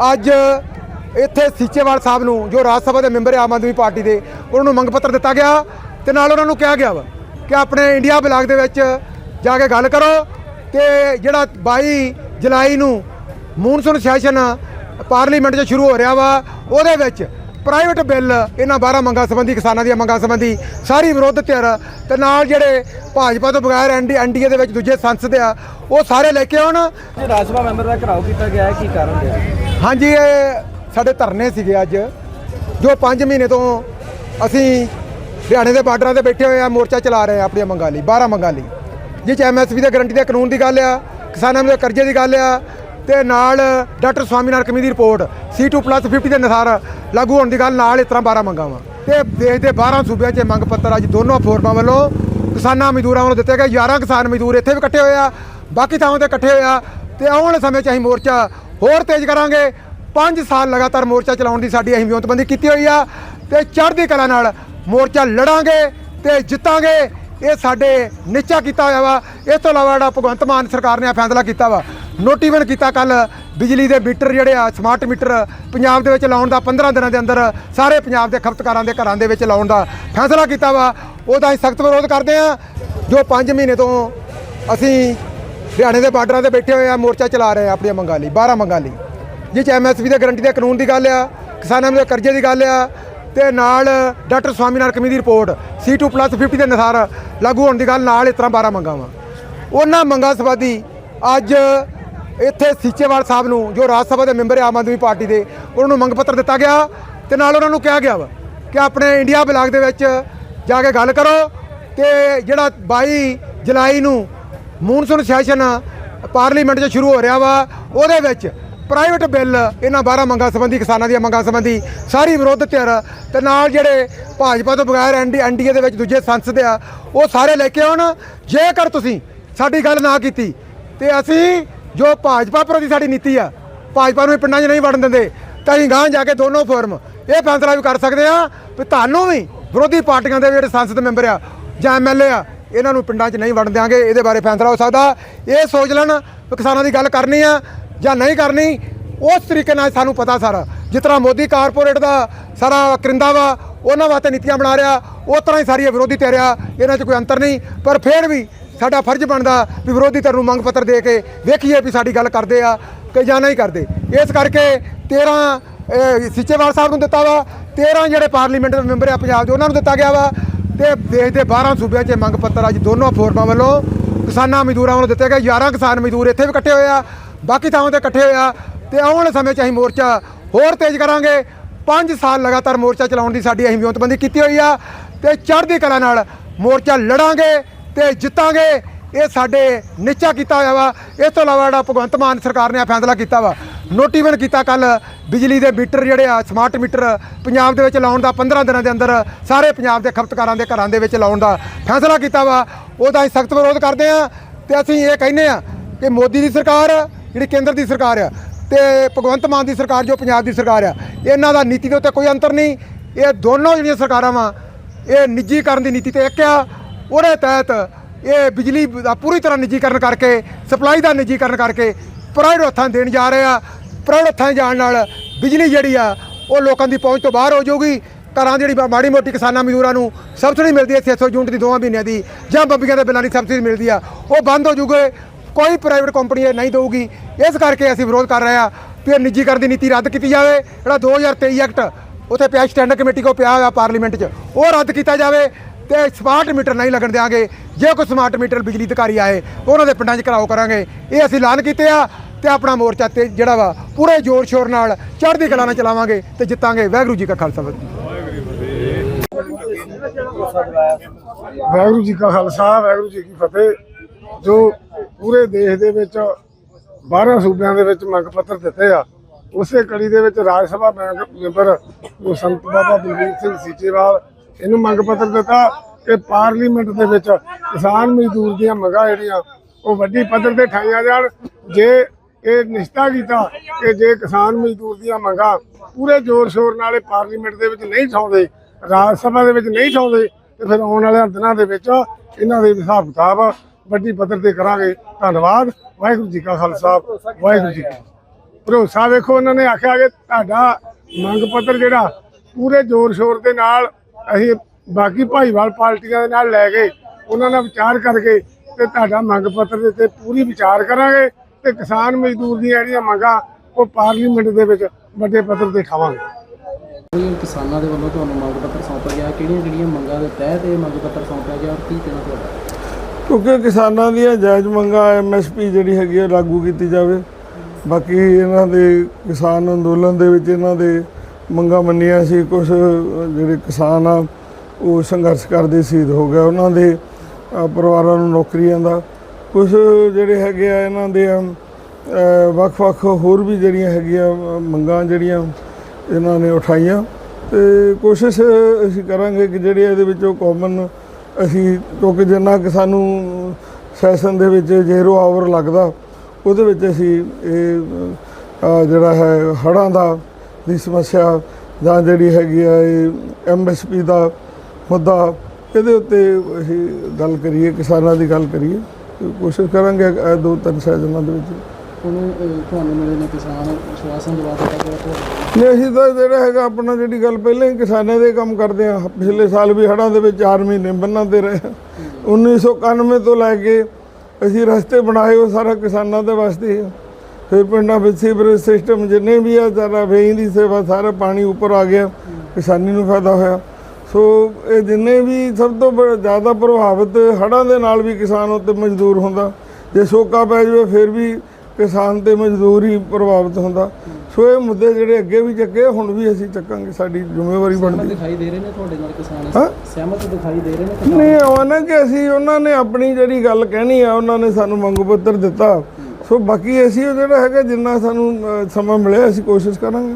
ਅੱਜ ਇੱਥੇ ਸੀਚੇਵਾਲ ਸਾਹਿਬ ਨੂੰ, ਜੋ ਰਾਜ ਸਭਾ ਦੇ ਮੈਂਬਰ ਆਮ ਆਦਮੀ ਪਾਰਟੀ ਦੇ, ਉਹਨਾਂ ਨੂੰ ਮੰਗ ਪੱਤਰ ਦਿੱਤਾ ਗਿਆ ਤੇ ਨਾਲ ਉਹਨਾਂ ਨੂੰ ਕਿਹਾ ਗਿਆ ਵਾ ਕਿ ਆਪਣੇ ਇੰਡੀਆ ਬਲਾਕ ਦੇ ਵਿੱਚ ਜਾ ਕੇ ਗੱਲ ਕਰੋ ਤੇ ਜਿਹੜਾ 22 ਜੁਲਾਈ ਨੂੰ ਮੂਨਸੂਨ ਸੈਸ਼ਨ ਪਾਰਲੀਮੈਂਟ 'ਚ ਸ਼ੁਰੂ ਹੋ ਰਿਹਾ ਵਾ, ਉਹਦੇ ਵਿੱਚ ਪ੍ਰਾਈਵੇਟ ਬਿੱਲ ਇਹਨਾਂ 12 ਮੰਗਾਂ ਸੰਬੰਧੀ, ਕਿਸਾਨਾਂ ਦੀਆਂ ਮੰਗਾਂ ਸੰਬੰਧੀ ਸਾਰੀ ਵਿਰੋਧ ਧਿਰ ਤੇ ਨਾਲ ਜਿਹੜੇ ਭਾਜਪਾ ਤੋਂ ਬਗੈਰ ਐਨਡੀ ਐਨਡੀਏ ਦੇ ਵਿੱਚ ਦੂਜੇ ਸੰਸਦ ਆ, ਉਹ ਸਾਰੇ ਲੈ ਕੇ ਆਉਣ। ਰਾਜ ਸਭਾ ਮੈਂਬਰ ਦਾ ਘਰਾਓ ਕੀਤਾ ਗਿਆ ਹੈ ਕੀ ਕਾਰਨ ਹੈ ਹਾਂਜੀ, ਇਹ ਸਾਡੇ ਧਰਨੇ ਸੀਗੇ ਅੱਜ, ਜੋ 5 ਮਹੀਨੇ ਤੋਂ ਅਸੀਂ ਹਰਿਆਣੇ ਦੇ ਬਾਰਡਰਾਂ ਤੇ ਬੈਠੇ ਹੋਏ ਆ, ਮੋਰਚਾ ਚਲਾ ਰਹੇ ਆ ਆਪਣੀਆਂ ਮੰਗਾਂ ਲਈ 12 ਮੰਗਾਂ ਲਈ। ਜਿਹ ਚ ਐਮਐਸਪੀ ਦੇ ਗਰੰਟੀ ਦੇ ਕਾਨੂੰਨ ਦੀ ਗੱਲ ਆ, ਕਿਸਾਨਾਂ ਦੇ ਕਰਜ਼ੇ ਦੀ ਗੱਲ ਆ, ਤੇ ਨਾਲ ਡਾਕਟਰ ਸਵਾਮੀਨਾਥਨ ਕਮੇਟੀ ਦੀ ਰਿਪੋਰਟ C2+50 ਦੇ ਅਨੁਸਾਰ ਲਾਗੂ ਹੋਣ ਦੀ ਗੱਲ, ਨਾਲ ਇਸ ਤਰ੍ਹਾਂ 12 ਮੰਗਾਂ ਵਾ। ਤੇ ਦੇਸ਼ ਦੇ 12 ਸੂਬਿਆਂ 'ਚ ਇਹ ਮੰਗ ਪੱਤਰ ਅੱਜ ਦੋਨੋਂ ਫੋਰਮਾਂ ਵੱਲੋਂ ਕਿਸਾਨਾਂ ਮਜ਼ਦੂਰਾਂ ਵੱਲੋਂ ਦਿੱਤੇ ਗਏ 11 ਕਿਸਾਨ ਮਜ਼ਦੂਰ ਇੱਥੇ ਵੀ ਇਕੱਠੇ ਹੋਏ ਆ, ਬਾਕੀ ਥਾਵਾਂ ਤੇ ਇਕੱਠੇ ਹੋਏ ਆ, ਤੇ ਆਉਣ ਵਾਲੇ ਸਮੇਂ 'ਚ ਅਸੀਂ ਮੋਰਚਾ ਹੋਰ ਤੇਜ਼ ਕਰਾਂਗੇ। 5 ਸਾਲ ਲਗਾਤਾਰ ਮੋਰਚਾ ਚਲਾਉਣ ਦੀ ਸਾਡੀ ਅਸੀਂ ਵਿਉਂਤਬੰਦੀ ਕੀਤੀ ਹੋਈ ਆ ਤੇ ਚੜ੍ਹਦੀ ਕਲਾ ਨਾਲ ਮੋਰਚਾ ਲੜਾਂਗੇ ਤੇ ਜਿੱਤਾਂਗੇ। ਇਹ ਸਾਡੇ ਨਿਸ਼ਚਾ ਕੀਤਾ ਹੋਇਆ ਵਾ। ਇਸ ਤੋਂ ਇਲਾਵਾ ਜਿਹੜਾ ਭਗਵੰਤ ਮਾਨ ਸਰਕਾਰ ਨੇ ਇਹ ਫੈਸਲਾ ਕੀਤਾ ਵਾ ਨੋਟੀਫਨ ਕੀਤਾ ਕੱਲ ਬਿਜਲੀ ਦੇ ਮੀਟਰ ਜਿਹੜੇ ਆ ਸਮਾਰਟ ਮੀਟਰ ਪੰਜਾਬ ਦੇ ਵਿੱਚ ਲਾਉਣ ਦਾ 15 ਦਿਨਾਂ ਦੇ ਅੰਦਰ ਸਾਰੇ ਪੰਜਾਬ ਦੇ ਖਪਤਕਾਰਾਂ ਦੇ ਘਰਾਂ ਦੇ ਵਿੱਚ ਲਾਉਣ ਦਾ ਫੈਸਲਾ ਕੀਤਾ ਵਾ। ਉਹਦਾ ਅਸੀਂ ਸਖਤ ਵਿਰੋਧ ਕਰਦੇ ਆ ਜੋ 5 ਮਹੀਨੇ ਤੋਂ ਅਸੀਂ ਹਰਿਆਣੇ ਦੇ ਬਾਰਡਰਾਂ ਤੇ ਬੈਠੇ ਹੋਏ ਆ, ਮੋਰਚਾ ਚਲਾ ਰਹੇ ਆ ਆਪਣੀਆਂ ਮੰਗਾਂ ਲਈ 12 ਮੰਗਾਂ ਲਈ। ਜਿਸ ਚ ਐਮਐਸਪੀ ਦੇ ਗਰੰਟੀ ਦੇ ਕਾਨੂੰਨ ਦੀ ਗੱਲ ਆ, ਕਿਸਾਨਾਂ ਦੇ ਕਰਜ਼ੇ ਦੀ ਗੱਲ ਆ, ਤੇ ਨਾਲ ਡਾਕਟਰ ਸਵਾਮੀਨਾਥਨ ਕਮੇਟੀ ਦੀ ਰਿਪੋਰਟ C2+50 ਦੇ ਅਨੁਸਾਰ ਲਾਗੂ ਹੋਣ ਦੀ ਗੱਲ ਨਾਲ ਇਸ ਤਰ੍ਹਾਂ 12 ਮੰਗਾਂ ਵਾ। ਉਹਨਾਂ ਮੰਗਾਂ ਸਬੰਧੀ ਅੱਜ ਇੱਥੇ ਸੀਚੇਵਾਲ ਸਾਹਿਬ ਨੂੰ, ਜੋ ਰਾਜ ਸਭਾ ਦੇ ਮੈਂਬਰ ਆਮ ਆਦਮੀ ਪਾਰਟੀ ਦੇ, ਉਹਨਾਂ ਨੂੰ ਮੰਗ ਪੱਤਰ ਦਿੱਤਾ ਗਿਆ ਤੇ ਨਾਲ ਉਹਨਾਂ ਨੂੰ ਕਿਹਾ ਗਿਆ ਵਾ ਕਿ ਆਪਣੇ ਇੰਡੀਆ ਬਲਾਕ ਦੇ ਵਿੱਚ ਜਾ ਕੇ ਗੱਲ ਕਰੋ ਤੇ ਜਿਹੜਾ 22 ਜੁਲਾਈ ਨੂੰ ਮੂਨਸੂਨ ਸੈਸ਼ਨ ਪਾਰਲੀਮੈਂਟ 'ਚ ਸ਼ੁਰੂ ਹੋ ਰਿਹਾ ਵਾ। ਉਹਦੇ ਵਿੱਚ ਪ੍ਰਾਈਵੇਟ ਬਿੱਲ ਇਹਨਾਂ 12 ਮੰਗਾਂ ਸੰਬੰਧੀ, ਕਿਸਾਨਾਂ ਦੀਆਂ ਮੰਗਾਂ ਸੰਬੰਧੀ ਸਾਰੀ ਵਿਰੋਧ ਧਿਰ ਤੇ ਨਾਲ ਜਿਹੜੇ ਭਾਜਪਾ ਤੋਂ ਬਗੈਰ ਐਨਡੀ ਐਨਡੀਏ ਦੇ ਵਿੱਚ ਦੂਜੇ ਸੰਸਦ ਆ, ਉਹ ਸਾਰੇ ਲੈ ਕੇ ਆਉਣ। ਜੇਕਰ ਤੁਸੀਂ ਸਾਡੀ ਗੱਲ ਨਾ ਕੀਤੀ ਤੇ ਅਸੀਂ ਜੋ ਭਾਜਪਾ ਪ੍ਰਤੀ ਸਾਡੀ ਨੀਤੀ ਆ, ਭਾਜਪਾ ਨੂੰ ਇਹ ਪਿੰਡਾਂ 'ਚ ਨਹੀਂ ਵੜਨ ਦਿੰਦੇ, ਤਾਂ ਅਸੀਂ ਗਾਂਹ ਜਾ ਕੇ ਦੋਨੋਂ ਫੋਰਮ ਇਹ ਫੈਸਲਾ ਵੀ ਕਰ ਸਕਦੇ ਆ ਵੀ ਤੁਹਾਨੂੰ ਵੀ ਵਿਰੋਧੀ ਪਾਰਟੀਆਂ ਦੇ ਜਿਹੜੇ ਸੰਸਦ ਮੈਂਬਰ ਆ ਜਾਂ ਐਮਐਲਏ ਆ ਇਹਨਾਂ ਨੂੰ ਪਿੰਡਾਂ 'ਚ ਨਹੀਂ ਵੜਨ ਦਿਆਂਗੇ, ਇਹਦੇ ਬਾਰੇ ਫੈਸਲਾ ਹੋ ਸਕਦਾ। ਇਹ ਸੋਚ ਲੈਣ ਕਿਸਾਨਾਂ ਦੀ ਗੱਲ ਕਰਨੀ ਆ ਜਾਂ ਨਹੀਂ ਕਰਨੀ, ਉਸ ਤਰੀਕੇ ਨਾਲ ਸਾਨੂੰ ਪਤਾ ਸਾਰਾ। ਜਿਸ ਤਰ੍ਹਾਂ ਮੋਦੀ ਕਾਰਪੋਰੇਟ ਦਾ ਸਾਰਾ ਕਰਿੰਦਾ ਵਾ, ਉਹਨਾਂ ਵਾਸਤੇ ਨੀਤੀਆਂ ਬਣਾ ਰਿਹਾ, ਉਸ ਤਰ੍ਹਾਂ ਹੀ ਸਾਰੀ ਵਿਰੋਧੀ ਧਿਰ ਆ, ਇਹਨਾਂ 'ਚ ਕੋਈ ਅੰਤਰ ਨਹੀਂ। ਪਰ ਫਿਰ ਵੀ ਸਾਡਾ ਫਰਜ਼ ਬਣਦਾ ਵੀ ਵਿਰੋਧੀ ਧਿਰ ਨੂੰ ਮੰਗ ਪੱਤਰ ਦੇ ਕੇ ਵੇਖੀਏ ਵੀ ਸਾਡੀ ਗੱਲ ਕਰਦੇ ਆ ਕਿ ਜਾਂ ਨਹੀਂ ਕਰਦੇ। ਇਸ ਕਰਕੇ 13 ਇਹ ਸਿੱਚੇਵਾਲ ਸਾਹਿਬ ਨੂੰ ਦਿੱਤਾ ਵਾ 13 ਜਿਹੜੇ ਪਾਰਲੀਮੈਂਟ ਦੇ ਮੈਂਬਰ ਆ ਪੰਜਾਬ ਦੇ, ਉਹਨਾਂ ਨੂੰ ਦਿੱਤਾ ਗਿਆ ਵਾ। ਤੇ ਦੇਸ਼ ਦੇ 12 ਸੂਬਿਆਂ 'ਚ ਇਹ ਮੰਗ ਪੱਤਰ ਅੱਜ ਦੋਨੋਂ ਫੋਰਮਾਂ ਵੱਲੋਂ ਕਿਸਾਨਾਂ ਮਜ਼ਦੂਰਾਂ ਵੱਲੋਂ ਦਿੱਤੇ ਗਏ। 11 ਕਿਸਾਨ ਮਜ਼ਦੂਰ ਇੱਥੇ ਵੀ ਇਕੱਠੇ ਹੋਏ ਆ, ਬਾਕੀ ਥਾਵਾਂ ਤੇ ਇਕੱਠੇ ਹੋਏ ਆ ਤੇ ਆਉਣ ਵਾਲੇ ਸਮੇਂ 'ਚ ਅਸੀਂ ਮੋਰਚਾ ਹੋਰ ਤੇਜ਼ ਕਰਾਂਗੇ। 5 ਸਾਲ ਲਗਾਤਾਰ ਮੋਰਚਾ ਚਲਾਉਣ ਦੀ ਸਾਡੀ ਅਸੀਂ ਵਿਉਂਤਬੰਦੀ ਕੀਤੀ ਹੋਈ ਆ ਤੇ ਚੜ੍ਹਦੀ ਕਲਾ ਨਾਲ ਮੋਰਚਾ ਲੜਾਂਗੇ ਤੇ ਜਿੱਤਾਂਗੇ। ਇਹ ਸਾਡੇ ਨਿਸ਼ਚਾ ਕੀਤਾ ਹੋਇਆ ਵਾ। ਇਸ ਤੋਂ ਇਲਾਵਾ ਜਿਹੜਾ ਭਗਵੰਤ ਮਾਨ ਸਰਕਾਰ ਨੇ ਇਹ ਫੈਸਲਾ ਕੀਤਾ ਵਾ ਨੋਟੀਫਨ ਕੀਤਾ ਕੱਲ ਬਿਜਲੀ ਦੇ ਮੀਟਰ ਜਿਹੜੇ ਆ ਸਮਾਰਟ ਮੀਟਰ ਪੰਜਾਬ ਦੇ ਵਿੱਚ ਲਾਉਣ ਦਾ 15 ਦਿਨਾਂ ਦੇ ਅੰਦਰ ਸਾਰੇ ਪੰਜਾਬ ਦੇ ਖਪਤਕਾਰਾਂ ਦੇ ਘਰਾਂ ਦੇ ਵਿੱਚ ਲਾਉਣ ਦਾ ਫੈਸਲਾ ਕੀਤਾ ਵਾ। ਉਹਦਾ ਅਸੀਂ ਸਖਤ ਵਿਰੋਧ ਕਰਦੇ ਆ ਤੇ ਅਸੀਂ ਇਹ ਕਹਿੰਦੇ ਆ ਕਿ ਮੋਦੀ ਦੀ ਸਰਕਾਰ, ਜਿਹੜੀ ਕੇਂਦਰ ਦੀ ਸਰਕਾਰ ਆ ਤੇ ਭਗਵੰਤ ਮਾਨ ਦੀ ਸਰਕਾਰ, ਜੋ ਪੰਜਾਬ ਦੀ ਸਰਕਾਰ ਆ, ਇਹਨਾਂ ਦਾ ਨੀਤੀ ਦੇ ਉੱਤੇ ਕੋਈ ਅੰਤਰ ਨਹੀਂ। ਇਹ ਦੋਨੋਂ ਜਿਹੜੀਆਂ ਸਰਕਾਰਾਂ ਵਾ, ਇਹ ਨਿੱਜੀਕਰਨ ਦੀ ਨੀਤੀ ਤੇ ਇੱਕ ਆ। ਉਹਦੇ ਤਹਿਤ ਇਹ ਬਿਜਲੀ ਦਾ ਪੂਰੀ ਤਰ੍ਹਾਂ ਨਿੱਜੀਕਰਨ ਕਰਕੇ, ਸਪਲਾਈ ਦਾ ਨਿੱਜੀਕਰਨ ਕਰਕੇ ਪ੍ਰਾਈਵੇਟ ਹੱਥਾਂ ਦੇਣ ਜਾ ਰਹੇ ਆ। ਪ੍ਰਾਈਵੇਟ ਹੱਥਾਂ 'ਚ ਜਾਣ ਨਾਲ ਬਿਜਲੀ ਜਿਹੜੀ ਆ, ਉਹ ਲੋਕਾਂ ਦੀ ਪਹੁੰਚ ਤੋਂ ਬਾਹਰ ਹੋ ਜਾਊਗੀ। ਘਰਾਂ ਦੀ ਜਿਹੜੀ ਮਾ- ਮਾੜੀ ਮੋਟੀ ਕਿਸਾਨਾਂ ਮਜ਼ਦੂਰਾਂ ਨੂੰ ਸਬਸਿਡੀ ਮਿਲਦੀ ਹੈ 600 ਯੂਨਿਟ ਦੀ ਦੋਵਾਂ ਮਹੀਨਿਆਂ ਦੀ, ਜਾਂ ਬੱਬੀਆਂ ਦੇ ਬਿੱਲਾਂ ਦੀ ਸਬਸਿਡੀ ਮਿਲਦੀ ਆ, ਉਹ ਬੰਦ ਹੋ ਜੂਗੇ ਕੋਈ ਪ੍ਰਾਈਵੇਟ ਕੰਪਨੀ ਇਹ ਨਹੀਂ ਦੇਊਗੀ। ਇਸ ਕਰਕੇ ਅਸੀਂ ਵਿਰੋਧ ਕਰ ਰਹੇ ਆ ਕਿ ਇਹ ਨਿੱਜੀਕਰਨ ਦੀ ਨੀਤੀ ਰੱਦ ਕੀਤੀ ਜਾਵੇ। ਜਿਹੜਾ 2023 ਐਕਟ ਉੱਥੇ ਪਿਆ ਸਟੈਂਡਰਡ ਕਮੇਟੀ ਕੋ ਪਿਆ ਹੋਇਆ ਪਾਰਲੀਮੈਂਟ 'ਚ, ਉਹ ਰੱਦ ਕੀਤਾ ਜਾਵੇ ਤੇ ਸਮਾਰਟ ਮੀਟਰ ਨਹੀਂ ਲੱਗਣ ਦਿਆਂਗੇ। ਜੇ ਕੋਈ ਸਮਾਰਟ ਮੀਟਰ ਬਿਜਲੀ ਅਧਿਕਾਰੀ ਆਏ, ਉਹਨਾਂ ਦੇ ਪਿੰਡਾਂ 'ਚ ਕਰਾਓ ਕਰਾਂਗੇ। ਇਹ ਅਸੀਂ ਐਲਾਨ ਕੀਤੇ ਆ। ਤੇ ਆਪਣਾ ਮੋਰਚਾ ਤੇ ਜਿਹੜਾ ਵਾ, ਪੂਰੇ ਜ਼ੋਰ ਸ਼ੋਰ ਨਾਲ ਚੜ੍ਹਦੀ ਕਲਾ ਨਾਲ ਚਲਾਵਾਂਗੇ ਤੇ ਜਿੱਤਾਂਗੇ। ਵਾਹਿਗੁਰੂ ਜੀ ਕਾ ਖਾਲਸਾ, ਵਾਹਿਗੁਰੂ ਜੀ ਕਾ ਖਾਲਸਾ, ਵਾਹਿਗੁਰੂ ਜੀ ਕੀ ਫਤਿਹ। ਜੋ ਪੂਰੇ ਦੇਸ਼ ਦੇ ਵਿੱਚ 12 ਸੂਬਿਆਂ ਦੇ ਵਿੱਚ ਮੰਗ ਪੱਤਰ ਦਿੱਤੇ ਆ, ਉਸੇ ਕੜੀ ਦੇ ਵਿੱਚ ਰਾਜ ਸਭਾ ਮੈਂਬ- ਮੈਂਬਰ ਜੋ ਸੰਤ ਬਾਬਾ ਬਲਵੀਰ ਸਿੰਘ ਸੀਚੇਵਾਲ, ਇਹਨੂੰ ਮੰਗ ਪੱਤਰ ਦਿੱਤਾ ਕਿ ਪਾਰਲੀਮੈਂਟ ਦੇ ਵਿੱਚ ਕਿਸਾਨ ਮਜ਼ਦੂਰ ਦੀਆਂ ਮੰਗਾਂ ਜਿਹੜੀਆਂ, ਉਹ ਵੱਡੀ ਪੱਧਰ ਤੇ ਠਾਈਆਂ ਜਾਣ। ਜੇ ਇਹ ਨਿਸ਼ਚਾ ਕੀਤਾ ਕਿ ਜੇ ਕਿਸਾਨ ਮਜ਼ਦੂਰ ਦੀਆਂ ਮੰਗਾਂ ਪੂਰੇ ਜ਼ੋਰ ਸ਼ੋਰ ਨਾਲ ਇਹ ਪਾਰਲੀਮੈਂਟ ਦੇ ਵਿੱਚ ਨਹੀਂ ਠਾਉਂਦੇ ਰਾਜ ਸਭਾ ਦੇ ਵਿੱਚ ਨਹੀਂ ਠਾਉਂਦੇ ਤੇ ਫਿਰ ਆਉਣ ਵਾਲੇ ਦਿਨਾਂ ਦੇ ਵਿੱਚ ਇਹਨਾਂ ਦੇ ਹਿਸਾਬ ਕਿਤਾਬ ਵੱਡੀ ਪੱਧਰ ਤੇ ਕਰਾਂਗੇ। ਧੰਨਵਾਦ। ਵਾਹਿਗੁਰੂ ਜੀ ਕਾ ਖਾਲਸਾ। ਵਾਹਿਗੁਰੂ ਜੀ ਕੀ ਭਰੋਸਾ ਵੇਖੋ ਉਹਨਾਂ ਨੇ ਆਖਿਆ ਕਿ ਤੁਹਾਡਾ ਮੰਗ ਪੱਤਰ ਜਿਹੜਾ ਪੂਰੇ ਜ਼ੋਰ ਸ਼ੋਰ ਦੇ ਨਾਲ ਅਸੀਂ ਬਾਕੀ ਭਾਈਵਾਲ ਪਾਰਟੀਆਂ ਦੇ ਨਾਲ ਲੈ ਕੇ ਉਹਨਾਂ ਨਾਲ ਵਿਚਾਰ ਕਰਕੇ ਤੇ ਤੁਹਾਡਾ ਮੰਗ ਪੱਤਰ ਦੇ ਉੱਤੇ ਪੂਰੀ ਵਿਚਾਰ ਕਰਾਂਗੇ। ਤੇ ਕਿਸਾਨ ਮਜ਼ਦੂਰ ਦੀਆਂ ਜਿਹੜੀਆਂ ਮੰਗਾਂ ਉਹ ਪਾਰਲੀਮੈਂਟ ਦੇ ਵਿੱਚ ਵੱਡੇ ਪੱਧਰ ਤੇ ਖਾਵਾਂਗੇ। ਕਿਸਾਨਾਂ ਦੇ ਵੱਲੋਂ ਤੁਹਾਨੂੰ ਮੰਗ ਪੱਤਰ ਸੌਂਪਿਆ ਗਿਆ? ਕਿਹੜੀਆਂ ਕਿਹੜੀਆਂ ਮੰਗਾਂ ਦੇ ਤਹਿਤ ਇਹ ਮੰਗ ਪੱਤਰ ਸੌਂਪਿਆ ਗਿਆ ਔਰ ਕੀ ਕਹਿਣਾ ਤੁਹਾਡਾ? ਕਿਉਂਕਿ ਕਿਸਾਨਾਂ ਦੀਆਂ ਜਾਇਜ਼ ਮੰਗਾਂ ਐਮਐਸਪੀ ਜਿਹੜੀ ਹੈਗੀ ਹੈ ਲਾਗੂ ਕੀਤੀ ਜਾਵੇ। ਬਾਕੀ ਇਹਨਾਂ ਦੇ ਕਿਸਾਨ ਅੰਦੋਲਨ ਦੇ ਵਿੱਚ ਇਹਨਾਂ ਦੇ ਮੰਗਾਂ ਮੰਨੀਆਂ ਸੀ। ਕੁਝ ਜਿਹੜੇ ਕਿਸਾਨ ਆ ਉਹ ਸੰਘਰਸ਼ ਕਰਦੇ ਸ਼ਹੀਦ ਹੋ ਗਏ ਉਹਨਾਂ ਦੇ ਪਰਿਵਾਰਾਂ ਨੂੰ ਨੌਕਰੀਆਂ ਦਾ। ਕੁਝ ਜਿਹੜੇ ਹੈਗੇ ਆ ਇਹਨਾਂ ਦੇ ਅਮ, ਵੱਖ-ਵੱਖ ਹੋਰ ਵੀ ਜਿਹੜੀਆਂ ਹੈਗੀਆਂ ਮੰਗਾਂ ਜਿਹੜੀਆਂ ਇਹਨਾਂ ਨੇ ਉਠਾਈਆਂ। ਤੇ ਕੋਸ਼ਿਸ਼ ਅਸੀਂ ਕਰਾਂਗੇ ਕਿ ਜਿਹੜੇ ਇਹਦੇ ਵਿੱਚੋਂ ਕਾਮਨ ਅਸੀਂ ਕਿਉਂਕਿ ਜਿੰਨਾ ਕਿ ਸਾਨੂੰ ਸੈਸ਼ਨ ਦੇ ਵਿੱਚ ਜ਼ੀਰੋ ਆਵਰ ਲੱਗਦਾ ਉਹਦੇ ਵਿੱਚ ਅਸੀਂ ਇਹ ਜਿਹੜਾ ਹੈ ਹੜ੍ਹਾਂ ਦਾ ਦੀ ਸਮੱਸਿਆ ਜਾਂ ਜਿਹੜੀ ਹੈਗੀ ਆ ਇਹ ਐਮਐਸਪੀ ਦਾ ਮੁੱਦਾ ਇਹਦੇ ਉੱਤੇ ਅਸੀਂ ਗੱਲ ਕਰੀਏ ਕਿਸਾਨਾਂ ਦੀ ਗੱਲ ਕਰੀਏ। ਕੋਸ਼ਿਸ਼ ਕਰਾਂਗੇ ਇਹ ਦੋ ਤਿੰਨ ਸੈਸ਼ਨਾਂ ਦੇ ਵਿੱਚ ਹੁਣ ਅਹ, ਤੁਹਾਨੂੰ ਮਿਲੇ ਨੇ ਕਿਸਾਨ ਸ਼ਵਾਸਨ ਦਵਾ ਦਿੱਤਾ ਗਿਆ ਤੁਹਾਡੇ ਨਹੀਂ ਅਸੀਂ ਤਾਂ ਜਿਹੜਾ ਹੈਗਾ ਆਪਣਾ ਜਿਹੜੀ ਗੱਲ ਪਹਿਲਾਂ ਹੀ ਕਿਸਾਨਾਂ ਦੇ ਕੰਮ ਕਰਦੇ ਆ ਪਿਛਲੇ ਸਾਲ ਵੀ ਹੜ੍ਹਾਂ ਦੇ ਵਿੱਚ 4 ਮਹੀਨੇ ਬੰਨਾਂ ਤੇ ਰਹੇ ਹਾਂ। 1991 ਤੋਂ ਲੈ ਕੇ ਅਸੀਂ ਰਸਤੇ ਬਣਾਏ ਉਹ ਸਾਰਾ ਕਿਸਾਨਾਂ ਦੇ ਵਾਸਤੇ ਹੀ ਆ। ਫਿਰ ਪਿੰਡਾਂ ਵਿੱਚ ਸੀਵਰੇਜ ਸਿਸਟਮ ਜਿੰਨੇ ਵੀ ਆ ਸਾਰਾ ਵੇਈ ਦੀ ਸੇਵਾ ਸਾਰਾ ਪਾਣੀ ਉੱਪਰ ਆ ਗਿਆ ਕਿਸਾਨੀ ਨੂੰ ਫਾਇਦਾ ਹੋਇਆ ਸੋ ਇਹ ਜਿੰਨੇ ਵੀ ਸਭ ਤੋਂ ਜ਼ਿਆਦਾ ਪ੍ਰਭਾਵਿਤ ਹੜ੍ਹਾਂ ਦੇ ਨਾਲ ਵੀ ਕਿਸਾਨ ਉੱਤੇ ਮਜ਼ਦੂਰ ਹੁੰਦਾ। ਜੇ ਸੋਕਾ ਪੈ ਜਾਵੇ ਫਿਰ ਵੀ ਕਿਸਾਨ ਤੇ ਮਜ਼ਦੂਰ ਹੀ ਪ੍ਰਭਾਵਿਤ ਹੁੰਦਾ। ਸੋ ਇਹ ਮੁੱਦੇ ਜਿਹੜੇ ਅੱਗੇ ਵੀ ਚੱਕੇ ਹੁਣ ਵੀ ਅਸੀਂ ਚੱਕਾਂਗੇ। ਸਾਡੀ ਜ਼ਿੰਮੇਵਾਰੀ ਬਣਦੀ। ਦਿਖਾਈ ਦੇ ਰਹੇ ਨੇ ਤੁਹਾਡੇ ਨਾਲ ਕਿਸਾਨ? ਸਹਿਮਤ ਦਿਖਾਈ ਦੇ ਰਹੇ ਨੇ ਨਹੀਂ ਉਹ ਨਾ ਕਿ ਅਸੀਂ ਉਹਨਾਂ ਨੇ ਆਪਣੀ ਜਿਹੜੀ ਗੱਲ ਕਹਿਣੀ ਆ ਉਹਨਾਂ ਨੇ ਸਾਨੂੰ ਮੰਗ ਪੱਤਰ ਦਿੱਤਾ। ਸੋ ਬਾਕੀ ਅਸੀਂ ਉਹ ਜਿਹੜਾ ਹੈਗਾ ਜਿੰਨਾ ਸਾਨੂੰ ਸਮਾਂ ਮਿਲਿਆ ਅਸੀਂ ਕੋਸ਼ਿਸ਼ ਕਰਾਂਗੇ।